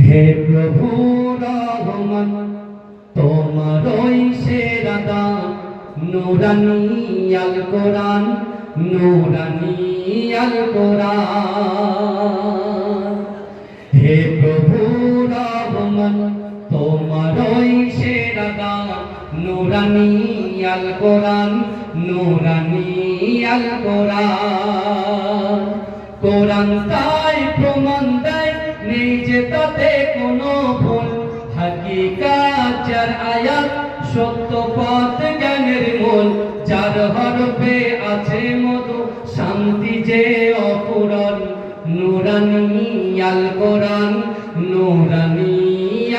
হে প্রভু রহমান, তোমার সেরা দান, নুরানি আল কোরআন, নুরানি আল কোরআন। হে প্রভু রহমান, তোমার সেরা দান, নুরানি আল কোরআন, নুরানি আল কোরআন। কোরআন নেই যে তাতে কোনো ভুল, হাকিকাত যার আয়াত সত্য পথ জ্ঞানের মূল। যার হরফে আছে মধু, শান্তি যে অপুরন নুরানি আল কোরআন, নুরানি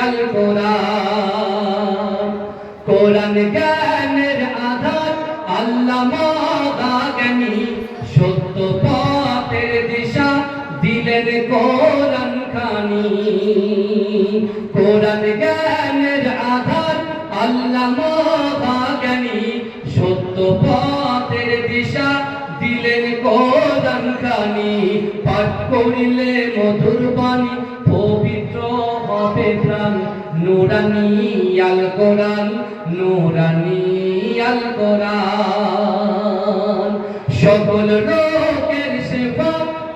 আল কোরআন। কোরআন জ্ঞানের আধার, আল্লাহ জ্ঞানী সত্য পথের দিশা দিলেন কোরআন কোরআন জ্ঞানের আধার আল্লাহ জ্ঞানী সত্য পথের দিশা দিলেন কোরআন খানি। পাঠ করিলে মধুর বাণী, পবিত্র হবে প্রাণ। নুরানি আল কোরআন, নুরানি আল কোরআন। সকল রোগের সেবা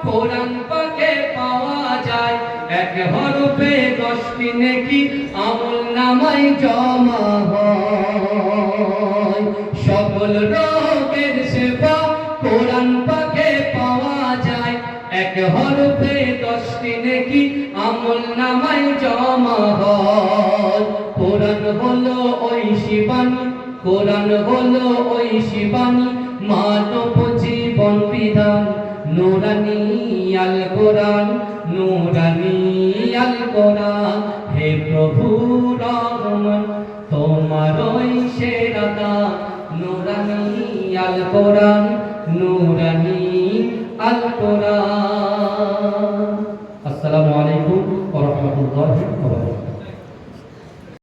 কোরআন পাকে পাওয়া যায়। এক হরফে দশটি নেকি আমল নামাই জমা হয়। সকল রোগের সেবা কোরআন পাকে পাওয়া যায়। এক হরফে দশটি নেকি আমল নামাই জমা হয়। কোরআন হলো ওই শিবানী, কোরআন হলো ওই শিবানী, মানব জীবন বিধান। নুরানি আল কোরআন নুরানি আল কোরআন হে প্রভু রহমান, তোমার ওই সেরাদা, নুরানি আল কোরআন নুরানি আল কোরআন আসসালামু আলাইকুম ওয়া রাহমাতুল্লাহি ওয়া